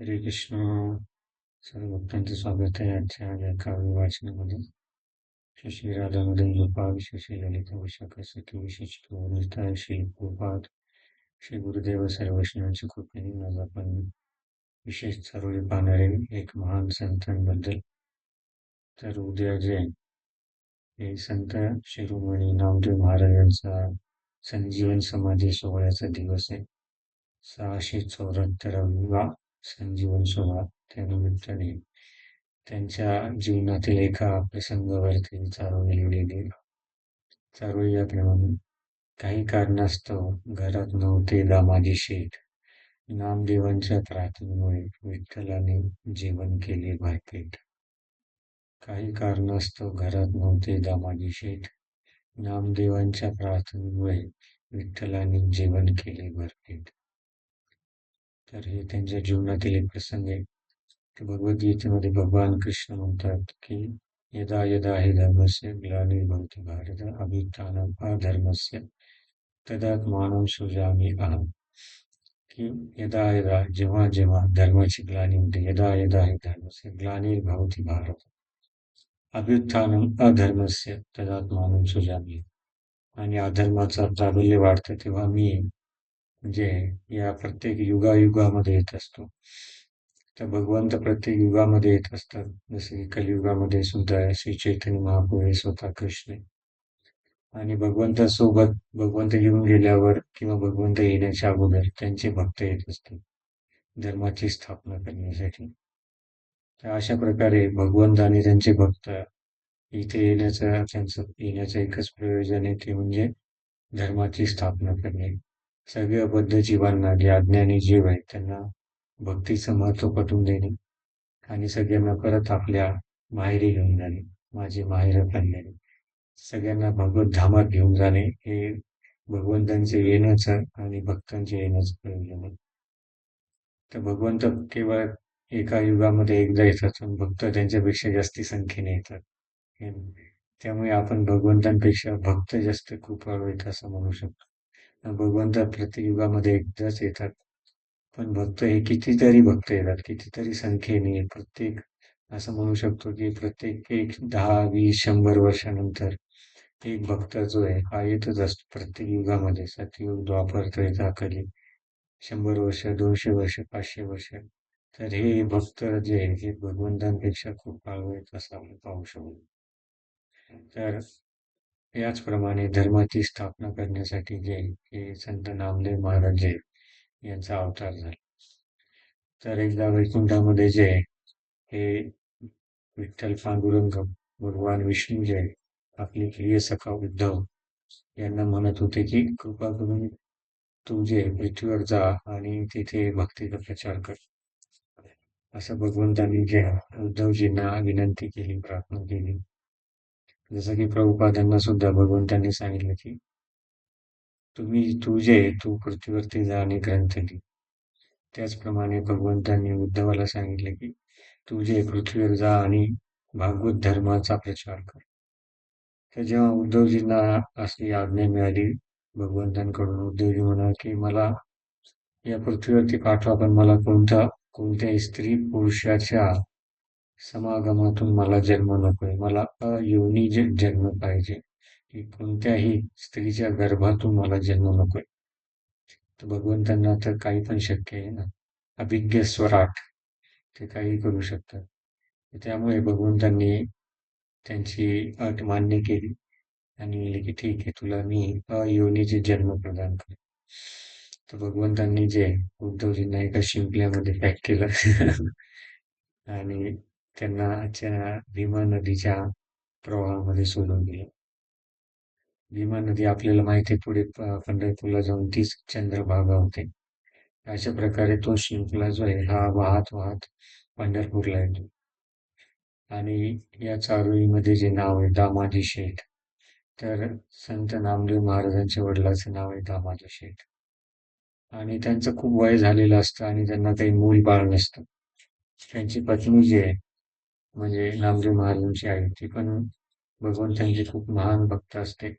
हरे कृष्ण। सर्व भक्तांचं स्वागत आहे आजच्या या वाचनामध्ये. श्री श्री राधामदन गोपाल श्री ललित ललिता सखी विशेष श्री गोपाल श्री गुरुदेव सर्व वैष्णवांच्या कृपेने आज आपण विशेष चारोळी पाहणारे एक महान संतांबद्दल. तर उद्या जे हे संत शिरोमणी नामदेव महाराजांचा संजीवन समाधी सोहळ्याचा दिवस आहे. सहाशे चौऱ्याहत्तरावा संजीवन सोहळा त्यानिमित्ताने त्यांच्या जीवनातील एका प्रसंगावरती चारोळी लिहिलेली चारोळी याप्रमाणे काही कारणास्तव घरात नव्हते दामाजी शेठ. नामदेवांच्या प्रार्थनेमुळे विठ्ठलाने जीवन केले भरपेट काही कारणास्तव घरात नव्हते दामाजी शेठ. नामदेवांच्या प्रार्थनेमुळे विठ्ठलाने जीवन केले भरपेट तर हे त्यांच्या जीवनातील एक प्रसंग आहे भगवद्गीतेमध्ये भगवान कृष्ण म्हणतात की यदा यदा हे धर्मस्य ग्लानिर्भवती भारत अभित्थानम अधर्मस्य तदात्मानं सुजामी अहम। की यदा यदा जेव्हा जेव्हा धर्माची ग्लानी होते यदा यदा हे धर्मस्य ग्लानिर्भवती भारत अभ्युत्थानम अधर्मस्य तदात्मानं सुजामी। आणि अधर्माचा प्राबल्य वाढतं तेव्हा मी म्हणजे या प्रत्येक युगायुगामध्ये येत असतो. तर भगवंत प्रत्येक युगामध्ये येत असतात. जसे की कलियुगामध्ये सुद्धा श्री चैतन्य महाप्रभू हे स्वतः कृष्ण आणि भगवंतासोबत भगवंत येऊन गेल्यावर किंवा भगवंत येण्याच्या अगोदर त्यांचे भक्त येत असतात. धर्माची स्थापना करण्यासाठी. तर अशा प्रकारे भगवंत आणि त्यांचे भक्त इथे येण्याचं त्यांचं येण्याचं एकच प्रयोजन आहे ते म्हणजे धर्माची स्थापना करणे. सगळ्या बद्ध जीवांना जे अज्ञानी जीव आहेत त्यांना भक्तीचं महत्त्व पटवून देणे आणि सगळ्यांना परत आपल्या माहेरी घेऊन जाणे माझी माहेर करणे सगळ्यांना भगवत धामात घेऊन जाणे हे भगवंतांचे येण्याचं आणि भक्तांचे येण्याचं प्रयोजन आहे. तर भगवंत केवळ एका युगामध्ये एकदा येतात पण भक्त त्यांच्यापेक्षा जास्ती संख्येने येतात. त्यामुळे आपण भगवंतांपेक्षा भक्त जास्त कृपाळू आहेत असं म्हणू शकतो. भगवंत प्रत्येक युगामध्ये एकदाच येतात. पण भक्त हे कितीतरी भक्त येतात कितीतरी संख्येने प्रत्येक असं म्हणू शकतो की प्रत्येक एक दहा वीस शंभर वर्षानंतर एक भक्त जो आहे हा येतच असतो प्रत्येक युगामध्ये. सतयुग द्वापर त्रेता कली शंभर वर्ष दोनशे वर्ष पाचशे वर्ष. तर हे भक्त जे आहे हे भगवंतांपेक्षा खूप काळ येत असं आपण पाहू शकतो. तर याचप्रमाणे धर्माची स्थापना करण्यासाठी जे हे संत नामदेव महाराज जे यांचा अवतार झाला. तर एकदा वैकुंठामध्ये जे हे विठ्ठल पांडुरंग भगवान विष्णू जे आपले प्रिय सखा उद्धव यांना म्हणत होते की कृपा करून तू जे पृथ्वीवर जा आणि तिथे भक्तीचा प्रचार कर. असं भगवंतांनी जे उद्धवजींना विनंती केली प्रार्थना केली. जसं की प्रभुपादांना सुद्धा भगवंतांनी सांगितलं की तुम्ही तू जे तू पृथ्वीवरती जा आणि ग्रंथ लिही. त्याचप्रमाणे भगवंतांनी उद्धवाला सांगितले की तू जे पृथ्वीवर जा आणि भागवत धर्माचा प्रचार कर. तर जेव्हा उद्धवजींना अशी आज्ञा मिळाली भगवंतांकडून उद्धवजी म्हणा की मला या पृथ्वीवरती पाठवा पण मला कोणत्या कोणत्याही स्त्री पुरुषाच्या समागमातून मला जन्म नकोय. मला अयोनी जन्म पाहिजे. की कोणत्याही स्त्रीच्या गर्भातून मला जन्म नकोय. तर भगवंतांना तर काही पण शक्य आहे ना. अभिज्ञ स्वराट ते काही करू शकतात. त्यामुळे भगवंतांनी त्यांची अट मान्य केली आणि म्हणले की ठीक आहे तुला मी अयोनीचे जन्म प्रदान करेन. तर भगवंतांनी जे उद्धवजींना एका शिंपल्यामध्ये पॅक केलं आणि त्यांना भीमा नदीच्या प्रवाहामध्ये सोडून दिलं. भीमा नदी आपल्याला माहिती पुढे पंढरपूरला जाऊन तीच चंद्रभागा होते. अशा प्रकारे तो शिंपला जो आहे हा वाहत वाहत पंढरपूरला येतो. आणि या चारोळीमध्ये जे नाव आहे दामाजी शेठ. तर संत नामदेव महाराजांच्या वडिलाचं नाव आहे दामाजी शेठ. आणि त्यांचं खूप वय झालेलं असतं आणि त्यांना काही मूल बाळ नसतं. त्यांची पत्नी जी आहे म्हणजे नामदेव महाराजांची आई ती पण भगवंतांची खूप महान भक्त असते.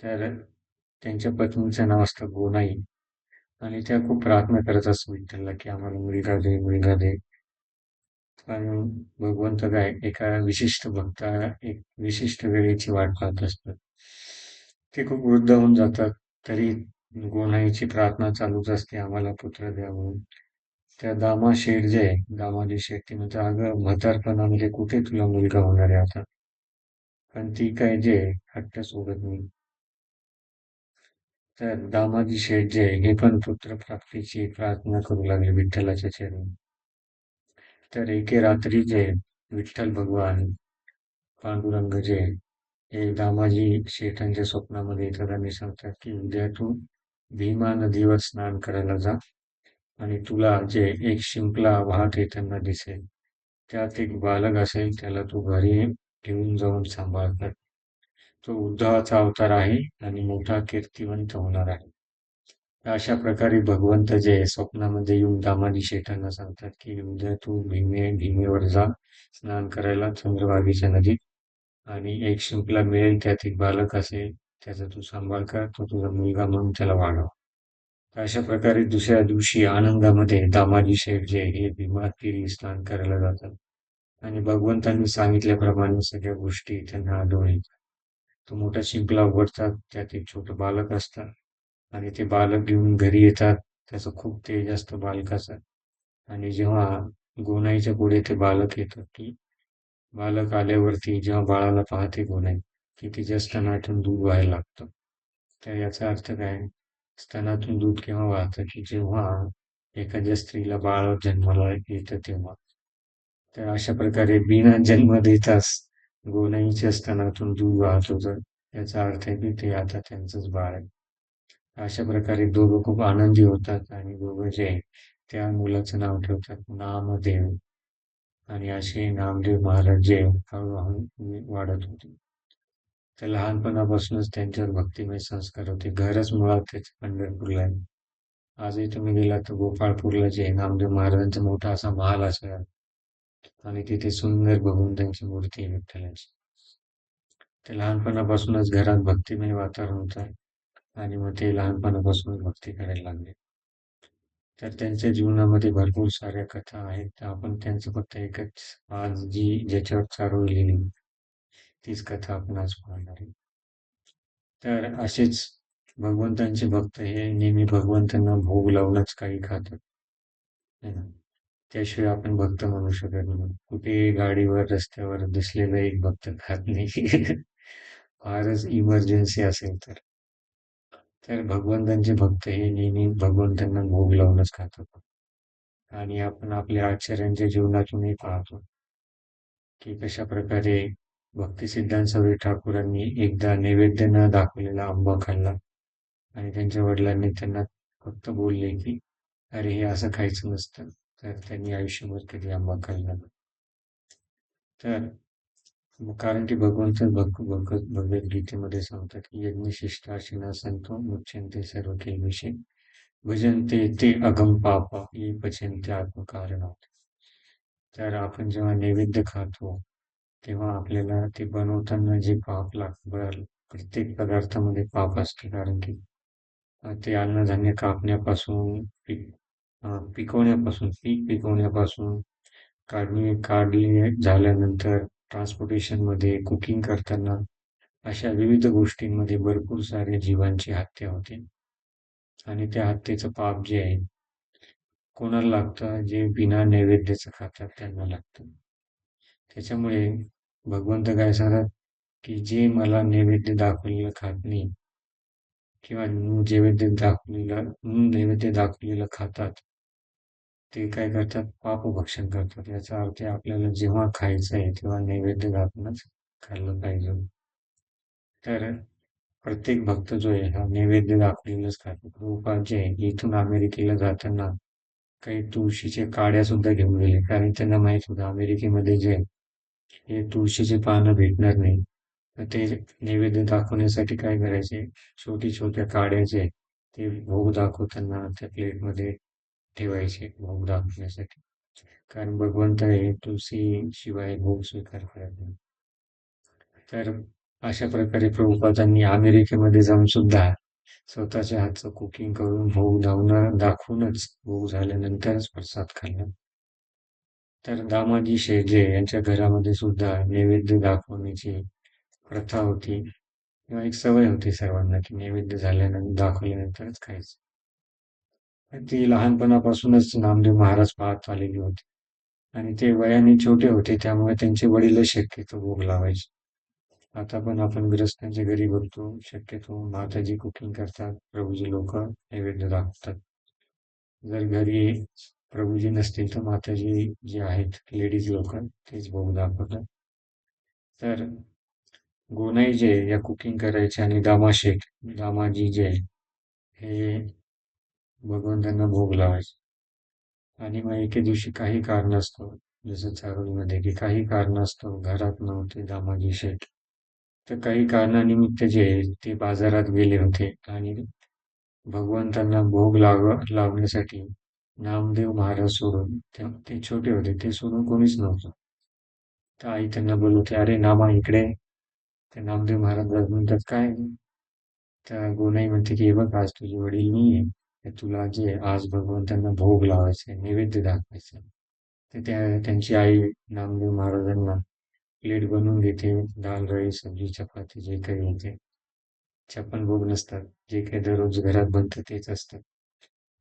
तर त्यांच्या पत्नीचं नाव असतं गोनाई. आणि त्या खूप प्रार्थना करत असत म्हणजे विठ्ठलला की आम्हाला मुलगा दे मुलगा दे. पण भगवंत काय एका विशिष्ट भक्ता एक विशिष्ट वेळेची वाट पाहत असतात. ते खूप वृद्ध होऊन जातात. तरी गोनाईची प्रार्थना चालूच असते. आम्हाला पुत्र द्या म्हणून. त्या दामा शेठ जे दामाजी शेठ ती म्हणते अगं म्हातारपणामध्ये कुठे तुला मुलगा होणार आहे आता? पण ती काय जे हट्ट सोडत नाही. तर दामाजी शेठ जे हे पण पुत्र प्राप्तीची प्रार्थना करू लागले विठ्ठलाच्या चरणी. तर एके रात्री जे विठ्ठल भगवान पांडुरंग जे हे दामाजी शेठांच्या स्वप्नामध्ये येतात आणि सांगतात की उद्या तू भीमा नदीवर स्नान करायला जा. आणि तुला जे एक शिंपला वाहत येताना दिसेल. त्यात एक बालक असेल त्याला तू घरी घेऊन जाऊन सांभाळतात तो उद्धवाचा अवतार आहे आणि मोठा कीर्तिवंत होणार आहे. अशा प्रकारे भगवंत जे स्वप्नामध्ये येऊन दामाजी शेठांना सांगतात की उद्या तू भीमे भीमेवर जा स्नान करायला चंद्रभागेच्या नदीत आणि एक शिंपला मिळेल त्यात एक बालक असेल त्याचा तू सांभाळ कर तो तुझा मुलगा म्हणून त्याला वाढव अशा प्रकारे दुसऱ्या दिवशी आनंदामध्ये दामाजी शेठ जे हे भीमातीरी स्नान करायला जातात. आणि भगवंतांनी सांगितल्याप्रमाणे सगळ्या गोष्टी त्यांना आढळून येतात. तो मोठा शिंपला उघडतात त्यात एक छोटं बालक असतं. आणि ते बालक घेऊन घरी येतात. त्याचं खूप तेज असतं बालकाचं. आणि जेव्हा गोनाईच्या पुढे ते बालक येतं की बालक आल्यावरती जेव्हा बाळाला पाहते गोनाई की तिच्या स्तनातून दूध व्हायला लागतं. तर याचा अर्थ काय? स्तनातून दूध केव्हा वाहतं की जेव्हा एखाद्या स्त्रीला बाळ जन्माला येतं तेव्हा. तर अशा प्रकारे बिना जन्म देताच गोनाईच्या स्तनातून दूध वाहत होतं याचा अर्थ आहे की ते आता त्यांचंच बाळ आहे. अशा प्रकारे दोघं खूप आनंदी होतात आणि दोघं जे त्या मुलाचं नाव ठेवतात नामदेव. आणि असे नामदेव महाराज जे हळूहळू वाढत होते. तर लहानपणापासूनच त्यांच्यावर भक्तिमय संस्कार होते. घरच मुळात त्याचे पंढरपूरला आहे. आजही तुम्ही गेलात तर गोपाळपूरला जे नामदेव महाराजांचा मोठा असा महाल असेल. आणि तिथे सुंदर बघून त्यांची मूर्ती आहे विठ्ठलाची. ते लहानपणापासूनच घरात भक्तिमय वातावरण होतं. आणि मग ते लहानपणापासूनच भक्ती करायला लागले. तर त्यांच्या जीवनामध्ये भरपूर साऱ्या कथा आहेत. तर आपण त्यांचं फक्त एकच आज जी ज्याच्यावर चालवलेली तीच कथा आपण आज पाहणार आहे. तर असेच भगवंतांचे भक्त हे नेहमी भगवंतांना भोग लावूनच काही खातात. त्याशिवाय आपण भक्त म्हणू शकत नाही. कुठे गाडीवर रस्त्यावर दिसलेला एक भक्त खात नाही. फारच इमर्जन्सी असेल तर. तर भगवंतांचे भक्त हे नेहमी भगवंतांना भोग लावूनच खातात. आणि आपण आपल्या आचार्यांच्या जीवनातूनही पाहतो की कशा प्रकारे भक्तिसिद्धांत सवरी ठाकूरांनी एकदा नैवेद्य न दाखवलेला आंबा खाल्ला. आणि त्यांच्या वडिलांनी त्यांना फक्त बोलले की अरे हे असं खायचं नसतं. तर त्यांनी आयुष्यभर कधी आंबा खाल्ला तर कारण की भगवंत भग भगवत भगवद्गीतेमध्ये सांगतात की यज्ञशिष्टाशिना संतो मुच्यंते सर्व केविषयी भजनते ते अगम पापा ये पचनते होते तर आपण जेव्हा नैवेद्य खातो तेव्हा आपल्याला ते बनवताना जे पाप लागतं प्रत्येक पदार्थामध्ये पाप असते. कारण की ते अन्नधान्य कापण्यापासून पीक पिकवण्यापासून पीक पिकवण्यापासून काढणी काढली झाल्यानंतर ट्रान्सपोर्टेशनमध्ये कुकिंग करताना अशा विविध गोष्टींमध्ये भरपूर साऱ्या जीवांची हत्या होते. आणि त्या हत्येचं पाप जे आहे कोणाला लागतं? जे बिना नैवेद्याचं खातात त्यांना लागतं. त्याच्यामुळे भगवंत काय सांगतात की जे मला नैवेद्य दाखवलेलं खात नाही किंवा नैवेद्य दाखवलेलं नैवेद्य दाखवलेलं खातात ते काय करतात? पापभक्षण करतात. याचा अर्थ आपल्याला जेव्हा खायचं आहे तेव्हा नैवेद्य दाखवूनच खाल्लं पाहिजे. तर प्रत्येक भक्त जो आहे हा नैवेद्य दाखवलेलंच खातो. प्रभुपाद जे आहे इथून अमेरिकेला जाताना काही तुळशीचे काड्या सुद्धा घेऊन गेले. कारण त्यांना माहीत होतं अमेरिकेमध्ये जे हे तुळशीचे पानं भेटणार नाही. तर ते नैवेद्य दाखवण्यासाठी काय करायचे? छोटी छोट्या काड्याचे ते भोग दाखवताना त्या प्लेटमध्ये ठेवायचे भोग दाखवण्यासाठी. कारण भगवंत हे तुळशी शिवाय भोग स्वीकार करत नाही. तर अशा प्रकारे प्रभुपादांनी अमेरिकेमध्ये जाऊन सुद्धा स्वतःच्या हातचं कुकिंग करून भोग धावणं दाखवूनच भोग झाल्यानंतरच प्रसाद खाल्ला. तर दामाजी शेजे यांच्या घरामध्ये सुद्धा नैवेद्य दाखवण्याची प्रथा होती. किंवा एक सवय होती सर्वांना की नैवेद्य झाल्यानंतर दाखवल्यानंतरच खायचं ती लहानपणापासूनच नामदेव महाराज पाहत आलेली होती. आणि ते वयाने छोटे होते त्यामुळे त्यांचे वडीलच शक्यतो भोग लावायचे. आता पण आपण ग्रस्तांच्या घरी बघतो शक्यतो माताजी कुकिंग करतात प्रभूजी लोक नैवेद्य दाखवतात. जर घरी प्रभूजी नसतील तर माताजी जे आहेत लेडीज लोक तेच भोग दाखवतात. तर गोनाई जे या कुकिंग करायचे आणि दामाशेठ दामाजी जे हे भगवंतांना भोग लावायचे. आणि मग एके दिवशी काही कारण असतो जसं चारोळीमध्ये की काही कारण असतो घरात नव्हते दामाजी शेठ तर काही कारणानिमित्त जे ते बाजारात गेले होते आणि भगवंतांना भोग लाव लावण्यासाठी नामदेव महाराज सोडून ते छोटे होते ते सोडून कोणीच नव्हतं. तर आई त्यांना बोलवते अरे नामा इकडे. ते नामदेव महाराज म्हणतात काय? तर गोनाई म्हणते की हे बघ आज तुझे वडील नाही आहे तुला जे आज भगवंतांना भोग लावायचे नैवेद्य दाखवायचं. तर त्या त्यांची आई नामदेव महाराजांना प्लेट बनवून देते दाल राई सब्जी चपाती जे काही येते छप्पन भोग नसतात. जे काही दररोज घरात बनतं तेच असतं.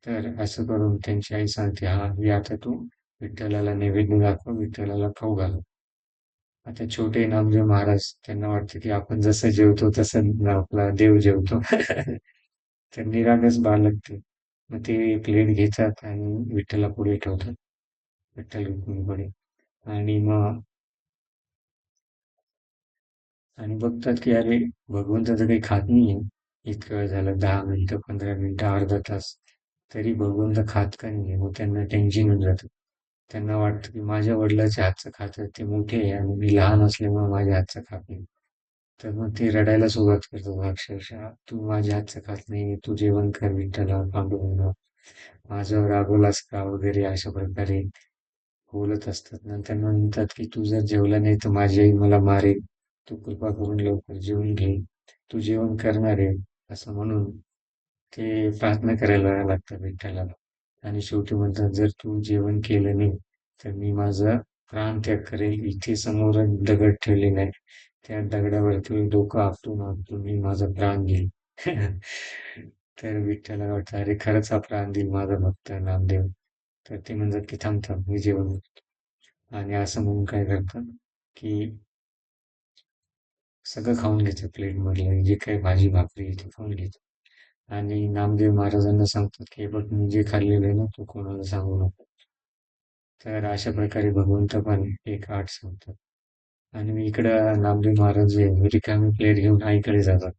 तर असं करून त्यांची आई सांगते हा हे आता तू विठ्ठलाला नैवेद्य दाखव विठ्ठलाला खाऊ घाल. आता छोटे नामदेव महाराज त्यांना वाटतं की आपण जसं जेवतो तसं आपला देव जेवतो. तर निरागस बालक ते. मग ते प्लेट घेतात आणि विठ्ठला पुढे ठेवतात. विठ्ठल रुक्मिणीकडे. आणि मग आणि बघतात की अरे भगवंत तर काही खात नाहीये. इतकं वेळ झालं दहा मिनिटं पंधरा मिनिटं अर्धा तास. तरी भगवंत खात का नाही मग त्यांना टेन्शन होऊन जातं. त्यांना वाटतं की माझ्या वडिलाच्या हातचं खातात ते मोठे आहे आणि मी लहान असल्यामुळे माझ्या हातचं खात नाही. तर मग ते रडायला सुरुवात करतो अक्षरशः तू माझ्या हातचं खात नाही तू जेवण कर विठ्ठला पांडुरंगा माझ्यावर रागवलास का वगैरे अशा प्रकारे बोलत असतात. नंतर म्हणतात की तू जर जेवला नाही तर माझी आई मला मारेल. तू कृपा करून लवकर जेवून घे. तू जेवण करणार आहे. असं म्हणून ते प्रार्थना करायला लागतं विठ्ठलाला. आणि शेवटी म्हणतात जर तू जेवण केलं नाही तर मी माझा प्राण त्याग करेल. इथे समोर दगड ठेवले नाही त्या दगडावरती डोकं आपटून आपटून मी माझा प्राण घेईल तर विठ्ठला वाटतं अरे खरंच हा प्राण देईल माझा भक्त नामदेव. तर ते म्हणतात की थांब थांब मी जेवण करतो. आणि असं म्हणून काय करतात की सगळं खाऊन घ्यायचं प्लेट मधलं. जे काही भाजी भाकरी ते खाऊन घ्यायचं आणि नामदेव महाराजांना सांगतात की बघ मी जे खाल्लेलं आहे ना तू कोणाला सांगू नको. तर अशा प्रकारे भगवंत पण एक आठ सांगतात. आणि मी इकडं नामदेव महाराज जे रिकामी प्लेट घेऊन आईकडे जातात.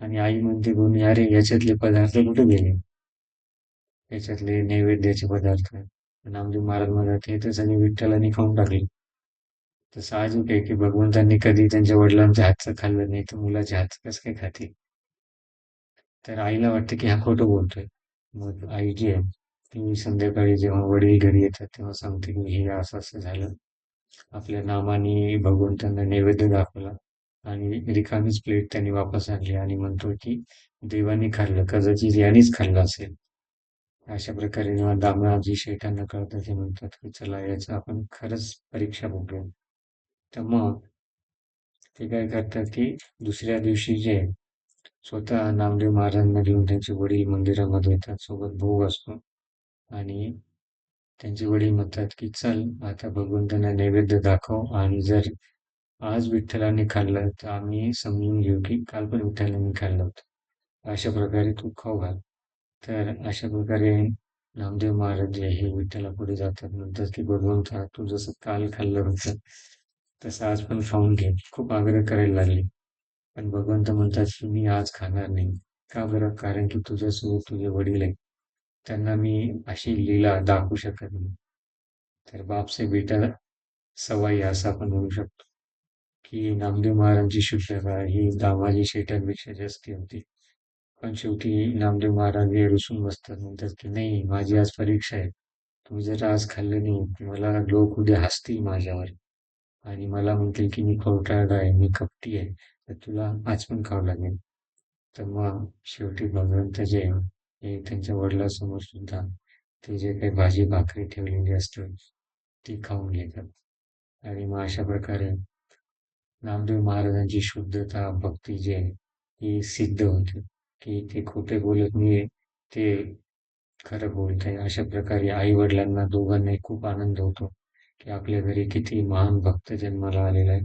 आणि आई म्हणते कोणी अरे याच्यातले पदार्थ कुठे गेले? याच्यातले नैवेद्याचे पदार्थ. नामदेव महाराज म्हणतात हे तर सगळे विठ्ठलाने खाऊन टाकले. तर साहजिक आहे की भगवंतांनी कधी त्यांच्या वडिलांच्या हातचं खाल्लं नाही तर मुलाच्या हातचं कसं काय खातील? तर आईला वाटतं की हा खोटं बोलतोय. मग आई जी आहे ती संध्याकाळी जेव्हा वडील घरी येतात तेव्हा सांगते की हे असं असं झालं. आपल्या नामाने भगवंतांना नैवेद्य दाखवला आणि रिकामीच प्लेट त्यांनी वापस आणली आणि म्हणतो की देवाने खाल्लं कदाचित यानेच खाल्लं असेल. अशा प्रकारे जेव्हा दामराजी शेठांना कळतं ते म्हणतात की चला याचं आपण खरंच परीक्षा बघूया. तर मग ते काय करतात की दुसऱ्या दिवशी जे स्वतः नामदेव महाराजांना घेऊन त्यांचे वडील मंदिरामध्ये येतात. सोबत भोग असतो. आणि त्यांचे वडील म्हणतात की चल आता भगवंतांना नैवेद्य दाखव. आणि जर आज विठ्ठलाने खाल्लं तर आम्ही समजून घेऊ की काल पण विठ्ठलाने खाल्लं होतं. अशा प्रकारे तू खाऊ घाल. तर अशा प्रकारे नामदेव महाराज जे हे विठ्ठला पुढे जातात. म्हणतात की भगवंत तू जसं काल खाल्लं होतं तसं आज पण खाऊन घे. खूप आग्रह करायला लागले. पण भगवंत म्हणतात की मी आज खाणार नाही. का बरं? कारण की तुझ्यासोबत तुझे वडील आहेत. त्यांना मी अशी लीला दाखवू शकत नाही. तर बापसे बेटा सवाई असं आपण म्हणू शकतो की नामदेव महाराजांची शुद्धता ही दामाजी शेटांपेक्षा जास्ती होती. पण शेवटी नामदेव महाराज हे रुसून बसतात. म्हणतात की नाही माझी आज परीक्षा आहे. तुम्ही जर आज खाल्लं नाही मला लोक उद्या हसतील माझ्यावर. आणि मला म्हणतील की मी खोटारडा आहे मी कपटी आहे. तर तुला आज पण खावं लागेल. तर मग शेवटी भगवंत जे हे त्यांच्या वडिलांसमोर सुद्धा ते जे काही भाजी भाकरी ठेवलेली असते ती खाऊन घेतात. आणि मग अशा प्रकारे नामदेव महाराजांची शुद्धता भक्ती जी आहे ही सिद्ध होते. की ते खोटे बोलत नाही ते खरं बोलत आहे. अशा प्रकारे आई वडिलांना दोघांनाही खूप आनंद होतो की आपल्या घरी किती महान भक्त जन्माला आलेला आहे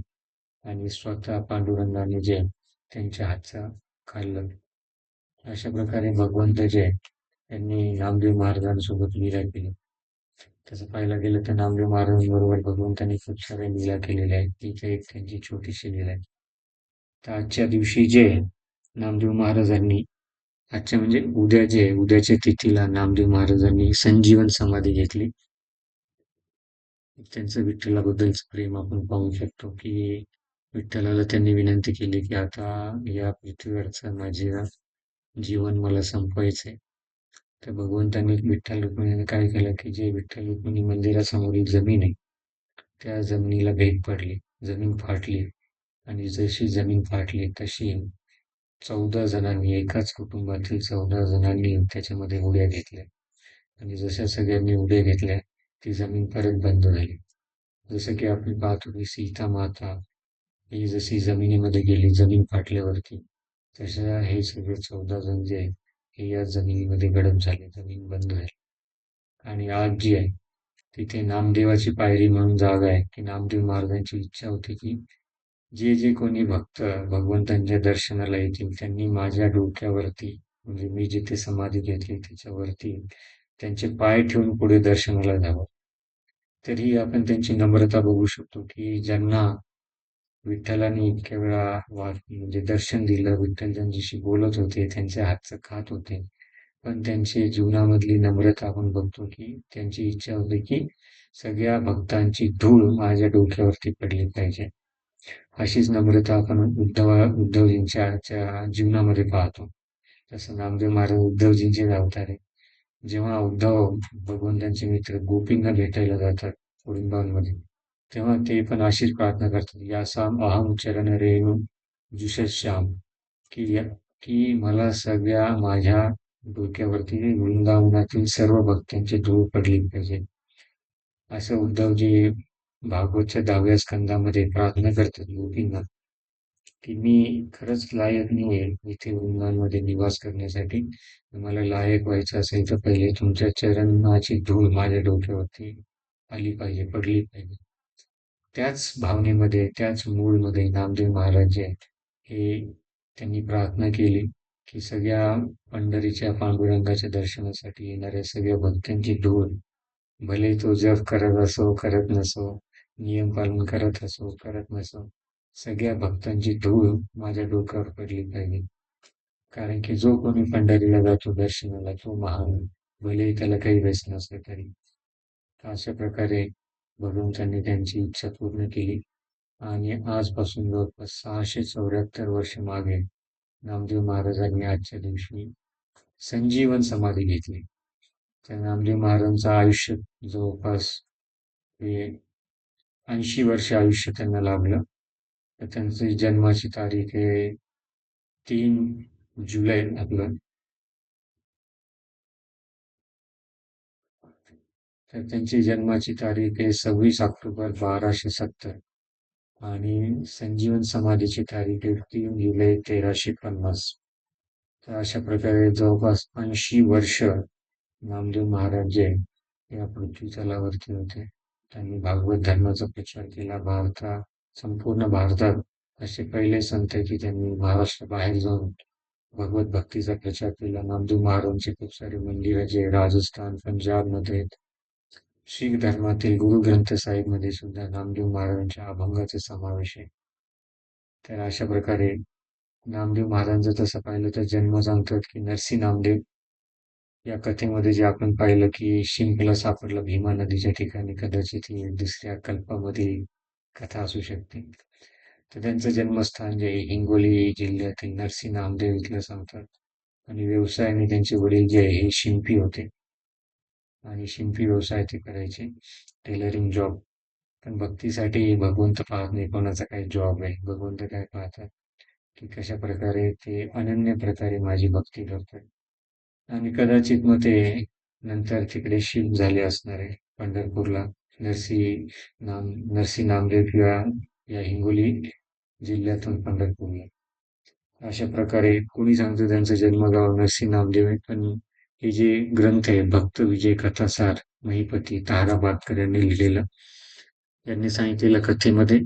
आणि स्वतः पांडुरंगाने जे त्यांच्या हातचा खाल्लं अशा प्रकारे भगवंत जे त्यांनी नामदेव महाराजांसोबत लीला केली. तसं पाहायला गेलं तर नामदेव महाराजांबरोबर भगवंतांनी खूप साऱ्या लीला केलेल्या आहेत. तिथे एक त्यांची छोटीशी लीला आहे. तर आजच्या दिवशी जे नामदेव महाराजांनी आजच्या म्हणजे उद्या जे उद्याच्या तिथीला नामदेव महाराजांनी संजीवन समाधी घेतली. त्यांचं विठ्ठलाबद्दलचं प्रेम आपण पाहू शकतो की विठ्ठलाला त्यांनी विनंती केली की आता या पृथ्वीवरचं माझे जीवन मला संपवायचंय. तर भगवंतांनी विठ्ठल रुक्मिणीने काय केलं की जे विठ्ठल रुक्मिणी मंदिरासमोरील जमीन आहे त्या जमिनीला भेट पडली जमीन फाटली. आणि जशी जमीन फाटली तशी चौदा जणांनी एकाच कुटुंबातील चौदा जणांनी त्याच्यामध्ये उड्या घेतल्या. आणि जशा सगळ्यांनी उड्या घेतल्या ती जमीन परत बंद झाली. जसं की आपण पाहतो की सीता माता ही जशी जमिनीमध्ये गेली जमीन फाटल्यावरती तशा हे सगळे चौदा जण जे आहेत हे या जमिनीमध्ये गडप झाले जमीन बंद झाली. आणि आज जी आहे तिथे नामदेवाची पायरी म्हणून जागा आहे की नामदेव महाराजांची इच्छा होती की जे जे कोणी भक्त भगवंतांच्या दर्शनाला येतील त्यांनी माझ्या डोक्यावरती म्हणजे मी जिथे समाधी घेतली त्याच्यावरती त्यांचे पाय ठेवून पुढे दर्शनाला जावं. तरी आपण त्यांची नम्रता बघू शकतो की ज्यांना विठ्ठलाने इतक्या वेळा वा म्हणजे दर्शन दिलं. विठ्ठल त्यांच्याशी बोलत होते. त्यांच्या हातचं खात होते. पण त्यांची जीवनामधली नम्रता आपण बघतो की त्यांची इच्छा होती की सगळ्या भक्तांची धूळ माझ्या डोक्यावरती पडली पाहिजे. अशीच नम्रता आपण उद्धव उद्धवजींच्या जीवनामध्ये पाहतो. जसं नामदेव महाराज उद्धवजींचे अवतार. आहे जेव्हा उद्धव भगवंतांचे मित्र गोपींना भेटायला जातात वृंदावनमध्ये तेव्हा ते पण अशीच प्रार्थना करतात यासाम अहम चरण रेणू जुषश्याम. की की मला सगळ्या माझ्या डोक्यावरती वृंदावनातील सर्व भक्तांची धूळ पडली पाहिजे. असं उद्धवजी भागवतच्या दहाव्या स्कंदामध्ये प्रार्थना करतात गोपींना की मी खरंच लायक नाही आहे इथे वृंदावनमध्ये निवास करण्यासाठी. मला लायक व्हायचं असेल तर पहिले तुमच्या चरणाची धूळ माझ्या डोक्यावरती आली पाहिजे पडली पाहिजे. त्याच भावनेमध्ये त्याच मूळमध्ये नामदेव महाराज जे आहेत हे त्यांनी प्रार्थना केली की सगळ्या पंढरीच्या पांडुरंगाच्या दर्शनासाठी येणाऱ्या सगळ्या भक्तांची धूळ भले तो जप करत असो करत नसो नियम पालन करत असो करत नसो सगळ्या भक्तांची धूळ माझ्या डोक्यावर पडली पाहिजे. कारण की जो कोणी पंढरीला जातो दर्शनाला तो महान भले त्याला काही व्यसन असलं तरी. अशा प्रकारे भगवंतांनी त्यांची इच्छा पूर्ण केली. आणि आजपासून जवळपास सहाशे चौऱ्याहत्तर वर्ष मागे नामदेव महाराजांनी आजच्या दिवशी संजीवन समाधी घेतली. त्या नामदेव महाराजांचं आयुष्य जवळपास हे ऐंशी वर्ष आयुष्य त्यांना लाभलं. तर त्यांची जन्माची तारीख आहे तीन जुलै आपलं. तर त्यांची जन्माची तारीख आहे सव्वीस ऑक्टोबर बाराशे सत्तर. आणि संजीवन समाधीची तारीख आहे तीन जुलै तेराशे पन्नास. तर अशा प्रकारे जवळपास ऐंशी वर्ष नामदेव महाराज जे या पृथ्वी तलावरती होते. त्यांनी भागवत धर्माचा प्रचार केला. भारतात संपूर्ण भारतात असे पहिले संत की त्यांनी महाराष्ट्र बाहेर जाऊन भगवत भक्तीचा प्रचार केला. नामदेव महाराजांचे खूप सारे मंदिर जे राजस्थान पंजाबमध्ये आहेत. शीख धर्मातील गुरु ग्रंथ साहिबमध्ये सुद्धा नामदेव महाराजांच्या अभंगाचा समावेश आहे. तर अशा प्रकारे नामदेव महाराजांचं तसं पाहिलं तर जन्म सांगतात की नरसी नामदेव. या कथेमध्ये जे आपण पाहिलं की शिंपला सापडलं भीमा नदीच्या ठिकाणी कदाचित ही दुसऱ्या कल्पामधील कथा असू शकते. तर त्यांचं जन्मस्थान जे हिंगोली जिल्ह्यातील नरसी नामदेव इथलं सांगतात. आणि व्यवसायाने त्यांचे वडील जे आहे हे शिंपी होते. आणि शिंपी व्यवसाय ते करायचे. टेलरिंग जॉब पण भक्तीसाठी भगवंत पाहत नाही कोणाचा काय जॉब आहे भगवंत काय पाहतात? की कशा प्रकारे ते अनन्य प्रकारे माझी भक्ती करतात. आणि कदाचित मग ते नंतर तिकडे शिफ्ट झाले असणार आहे पंढरपूरला. नरसी नाम नरसी नामदेव किंवा या हिंगोली जिल्ह्यातून पंढरपूरला. अशा प्रकारे कोणी सांगतो त्यांचं जन्मगाव नरसी नामदेव आहे पण हे जे ग्रंथ आहे भक्त विजय कथासार महिपती ताराबादकर यांनी लिहिलेलं यांनी सांगितलेल्या कथेमध्ये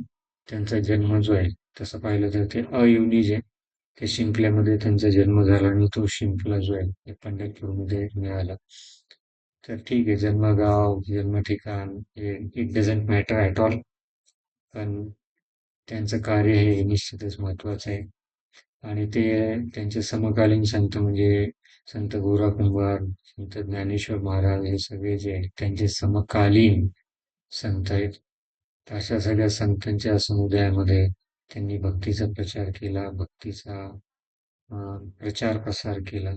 त्यांचा जन्म जो आहे तसं पाहिलं तर ते अयुनिज आहे ते शिंपल्यामध्ये त्यांचा जन्म झाला आणि तो शिंपला जो आहे ते पंढरपूरमध्ये मिळाला. तर ठीक आहे जन्मगाव जन्म ठिकाण हे it doesn't matter at all पण त्यांचं कार्य हे निश्चितच महत्वाचं आहे. आणि ते त्यांचे समकालीन संत म्हणजे संत गोरा कुंभार संत ज्ञानेश्वर महाराज हे सगळे जे आहेत त्यांचे समकालीन संत आहेत. अशा सगळ्या संतांच्या समुदायामध्ये त्यांनी भक्तीचा प्रचार केला भक्तीचा प्रचार प्रसार केला.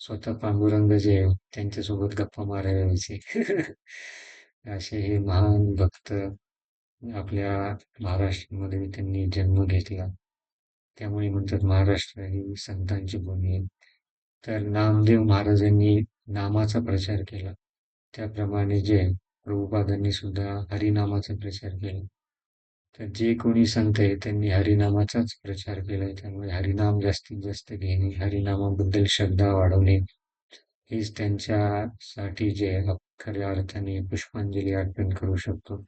स्वतः पांडुरंग जे आहेत त्यांच्यासोबत गप्पा मारायला व्हायचे असे हे महान भक्त आपल्या महाराष्ट्रामध्ये त्यांनी जन्म घेतला. त्यामुळे म्हणतात महाराष्ट्र ही संतांची भूमी आहे. तर नामदेव महाराजांनी नामाचा प्रचार केला. त्याप्रमाणे जे प्रभुपादांनी सुद्धा हरिनामाचा प्रचार केला. तर जे कोणी संत आहे त्यांनी हरिनामाचाच प्रचार केला. आहे त्यामुळे हरिनाम जास्तीत जास्त घेणे हरिनामाबद्दल श्रद्धा वाढवणे हेच त्यांच्यासाठी जे खऱ्या अर्थाने पुष्पांजली अर्पण करू शकतो.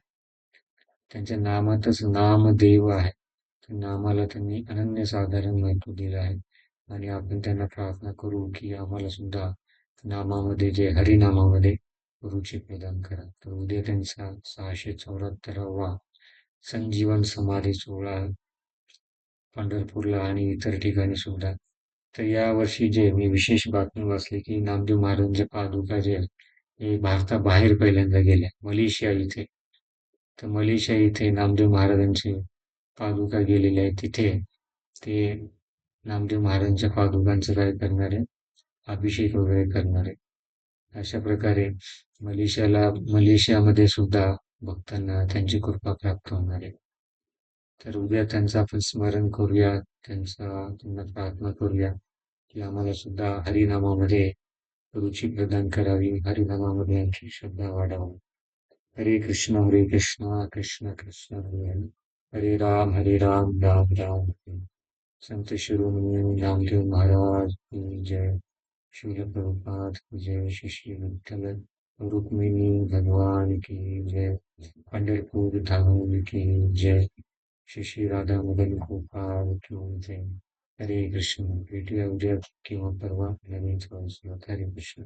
त्यांच्या नामातच नामदेव आहे. नामाला त्यांनी अनन्यसाधारण महत्त्व दिलं आहे. आणि आपण त्यांना प्रार्थना करू की आम्हाला सुद्धा नामामध्ये जे हरिनामामध्ये रुची प्रदान करा. तर उद्या त्यांचा सहाशे चौऱ्याहत्तरावा संजीवन समाधी सोहळा पंढरपूरला आणि इतर ठिकाणी सुद्धा. तर यावर्षी जे मी विशेष बातमी वाचली की नामदेव महाराजांच्या पादुका जे हे भारताबाहेर पहिल्यांदा गेल्या मलेशिया इथे. तर मलेशिया इथे नामदेव महाराजांचे पादुका गेलेले आहे तिथे ते नामदेव महाराजांच्या पादुकांचं काय करणार आहे? अभिषेक वगैरे करणार आहे. अशा प्रकारे मलेशियाला मलेशियामध्ये सुद्धा भक्तांना त्यांची कृपा प्राप्त होणार आहे. तर उद्या त्यांचं आपण स्मरण करूया त्यांचा त्यांना प्रार्थना करूया की आम्हाला सुद्धा हरिनामामध्ये रुची प्रदान करावी हरिनामामध्ये आमची श्रद्धा वाढावी. हरे कृष्ण हरे कृष्ण कृष्ण कृष्ण हरे हरे. हरे राम हरे राम राम राम. संत शिरोमणी नामदेव महाराज, की जय। शिल प्रभुपाद जय, श्री विठ्ठल रुक्मिणी भगवान की जय। पंढरपूर धाम की जय। श्री राधा मदन गोपाल की हरे कृष्ण भेटूया उद्या किंवा परवा नवीन हरे कृष्ण।